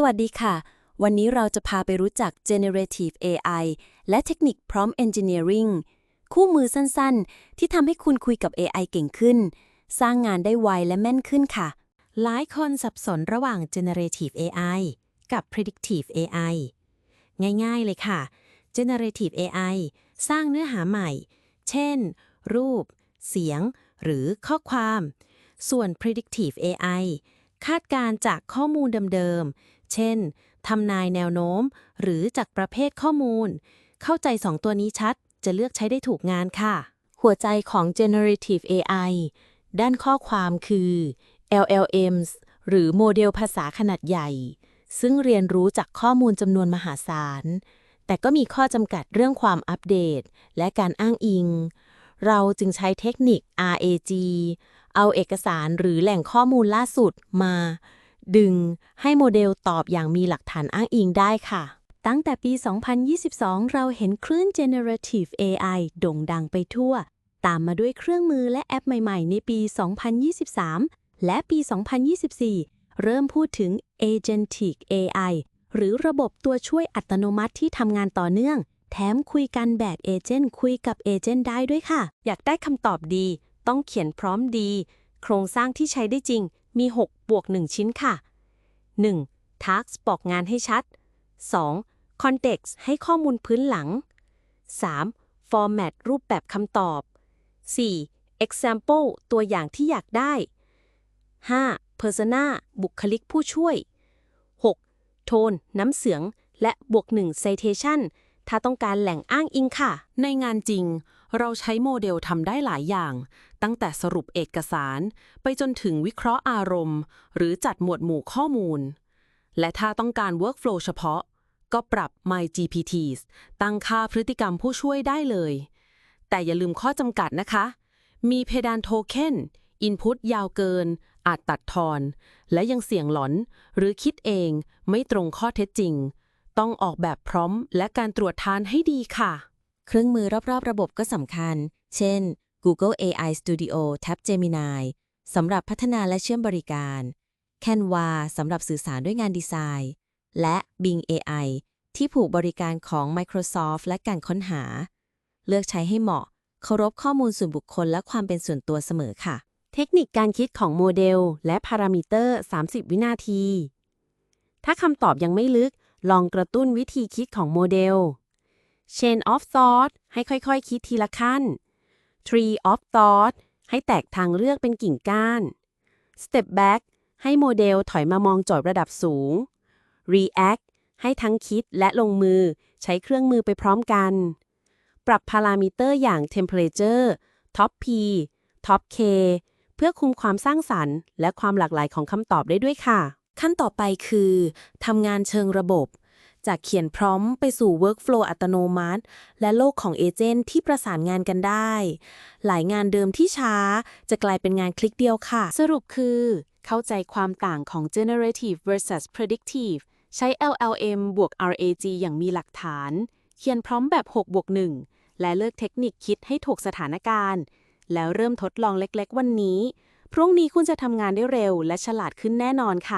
สวัสดีค่ะ วันนี้เราจะพาไปรู้จัก Generative AI และเทคนิค Prompt Engineering คู่มือสั้นๆ ที่ทำให้คุณคุยกับ AI เก่งขึ้น สร้างงานได้ไวและแม่นขึ้นค่ะ หลายคนสับสนระหว่าง generative AI กับ predictive AI ง่ายๆเลยค่ะ generative AI สร้างเนื้อหาใหม่ เช่น รูป เสียง หรือข้อความ ส่วน predictive AI คาดการณ์จากข้อมูลเดิม เช่น ทำนายแนวโน้ม หรือจากประเภทข้อมูล เข้าใจสองตัวนี้ชัด จะเลือกใช้ได้ถูกงานค่ะ หัวใจของ Generative AI ด้านข้อความคือ LLMs หรือโมเดลภาษาขนาดใหญ่ ซึ่งเรียนรู้จากข้อมูลจำนวนมหาศาล แต่ก็มีข้อจำกัดเรื่องความอัปเดต และการอ้างอิง เราจึงใช้เทคนิค RAG เอาเอกสารหรือแหล่งข้อมูลล่าสุดมา ดึงให้โมเดลตอบอย่างมีหลักฐานอ้างอิงได้ค่ะ ตั้งแต่ปี 2022 เราเห็นคลื่น Generative AI โด่งดังไปทั่ว ตามมาด้วยเครื่องมือและแอปใหม่ๆ ในปี 2023 และปี 2024 เริ่มพูดถึง Agentic AI หรือระบบตัวช่วยอัตโนมัติที่ทำงานต่อเนื่อง แถมคุยกันแบบเอเจนต์คุยกับเอเจนต์ได้ด้วยค่ะ อยากได้คำตอบดี ต้องเขียนพร้อมดี โครงสร้างที่ใช้ได้จริงมี 6 บวก 1 ชิ้นค่ะ 1. Task บอกงานให้ชัด 2. Context ให้ข้อมูลพื้นหลัง 3. Format รูปแบบคำตอบ 4. Example ตัวอย่างที่อยากได้ 5. Persona บุคลิกผู้ช่วย 6. Tone น้ำเสียง และบวก 1 Citation ถ้าต้องการแหล่งอ้างอิงค่ะ ในงานจริง เราใช้โมเดลทำได้หลายอย่าง ตั้งแต่สรุปเอกสาร ไปจนถึงวิเคราะห์อารมณ์ หรือจัดหมวดหมู่ข้อมูล และถ้าต้องการ workflow เฉพาะ ก็ปรับ MyGPTs ตั้งค่าพฤติกรรมผู้ช่วยได้เลย แต่อย่าลืมข้อจำกัดนะคะ มีเพดานโทเค็น Input ยาวเกิน อาจตัดทอน และยังเสี่ยงหลอน หรือคิดเองไม่ตรงข้อเท็จจริง ต้องออกแบบพร้อมและการตรวจทานให้ดีค่ะ เครื่องมือรอบๆ ระบบก็สำคัญ เช่น Google AI Studio แท็บ Gemini สำหรับพัฒนาและเชื่อมบริการ Canva สำหรับสื่อสารด้วยงานดีไซน์ และ Bing AI ที่ผูกบริการของ Microsoft และการค้นหา เลือกใช้ให้เหมาะ เคารพข้อมูลส่วนบุคคลและความเป็นส่วนตัวเสมอค่ะ เทคนิคการคิดของโมเดล และพารามิเตอร์ 30 วินาที ถ้าคำตอบยังไม่ลึก ลองกระตุ้นวิธีคิดของโมเดล Chain of Thought ให้ค่อยๆคคิดทีละขั้น Tree of Thought ให้แตกทางเลือกเป็นกิ่งก้าน Step Back ให้โมเดลถอยมามองโจทย์ระดับสูง React ให้ทั้งคิดและลงมือใช้เครื่องมือไปพร้อมกัน ปรับพารามิเตอร์อย่าง Temperature Top P Top K เพื่อคุมความสร้างสรรค์ และความหลากหลายของคำตอบได้ด้วยค่ะ ขั้นต่อไปคือทำงานเชิงระบบ จากเขียนพร้อมไปสู่ Workflow อัตโนมัติ และโลกของเอเจนต์ที่ประสานงานกันได้ หลายงานเดิมที่ช้า จะกลายเป็นงานคลิกเดียวค่ะ สรุปคือ เข้าใจความต่างของ generative versus predictive ใช้ LLM บวก RAG อย่างมีหลักฐาน เขียนพร้อมแบบ6บวก1และเลือกเทคนิคคิดให้ถูกสถานการณ์ แล้วเริ่มทดลองเล็กๆ วันนี้ พรุ่งนี้คุณจะทำงานได้เร็วและฉลาดขึ้นแน่นอนค่ะ